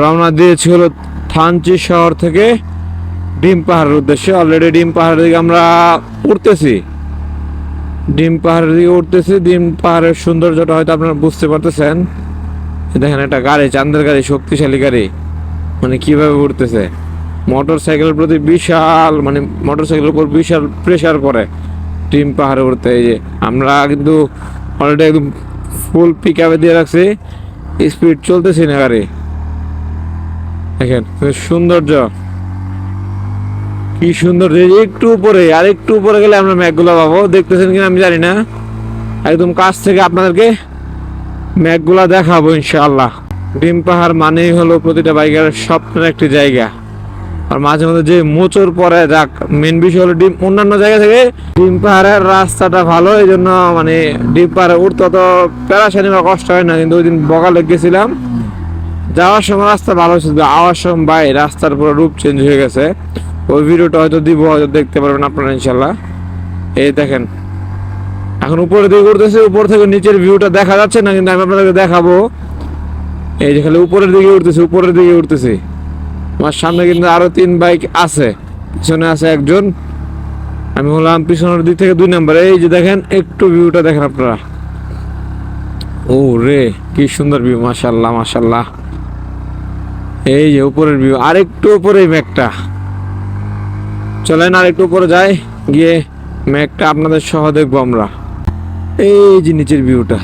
রওনা দিয়েছি হলো থানচি শহর থেকে ডিম পাহাড়ের উদ্দেশ্যে। অলরেডি ডিম পাহাড়ের দিকে আমরা উঠতেছি। ডিম পাহাড়ের দিকে উঠতেছি। ডিম পাহাড়ের সৌন্দর্যটা হয়তো আপনারা বুঝতে পারতেছেন। দেখেন একটা গাড়ি, চান্দের গাড়ি, শক্তিশালী গাড়ি। মানে কীভাবে উঠতেছে। মোটর সাইকেলের প্রতি বিশাল মানে মোটর সাইকেলের উপর বিশাল প্রেশার পড়ে ডিম পাহাড়ে উঠতে। এই যে আমরা কিন্তু অলরেডি একদম ফুল পিক আপে দিয়ে রাখছি। স্পিড চলতেছি না গাড়ি। দেখেন সৌন্দর্য। কি সুন্দর একটু উপরে, আর একটু উপরে গেলে আমরা ম্যাগগুলো পাবো। দেখতেছেন কিনা আমি জানি না। একদম কাছ থেকে আপনাদেরকে ম্যাগগুলা দেখাবো, ইনশাআল্লাহ। ডিম পাহাড় মানেই হলো প্রতিটা বাইকের স্বপ্নের একটি জায়গা। আর মাঝে মধ্যে যে মোচর পরে, যাক মেন বিষয় হলো ডিম, অন্যান্য জায়গা থেকে ডিম পাহাড়ের রাস্তাটা ভালো এই জন্য মানে ডিম পাহাড়ে উঠতে অত প্যারাসানি বা কষ্ট হয় না। কিন্তু ওই দিন বগালে গেছিলাম। যাওয়ার সময় রাস্তা ভালো ছিল আওয়ার সময় বাই রাস্তার পুরো রূপ চেঞ্জ হয়ে গেছে। ওই ভিডিওটা হয়তো দিব, হয়তো দেখতে পারবেন আপনারা ইনশাল্লাহ এই দেখেন, এখন উপরের দিকে উঠতেছে উপর থেকে নিচের ভিউটা দেখা যাচ্ছে না, কিন্তু আমি আপনাদেরকে দেখাবো। এই যে খালি উপরের দিকে উঠতেছে উপরের দিকে উঠতেছে আমার সামনে কিন্তু আরও তিন বাইক আছে, পিছনে আছে একজন। আমি হলাম পিছনের দিক থেকে দুই নাম্বার এই যে দেখেন, একটু ভিউটা দেখেন আপনারা। ও রে কি সুন্দর ভিউ মাশাল্লাহ মাশাল্লাহ এই যে উপরের ভিউ আরেকটু উপরে ম্যাকটা চলেন আরেকটু উপরে যাই, গিয়ে ম্যাকটা আপনাদের সহ দেখব আমরা। এই যে নিচের ভিউটা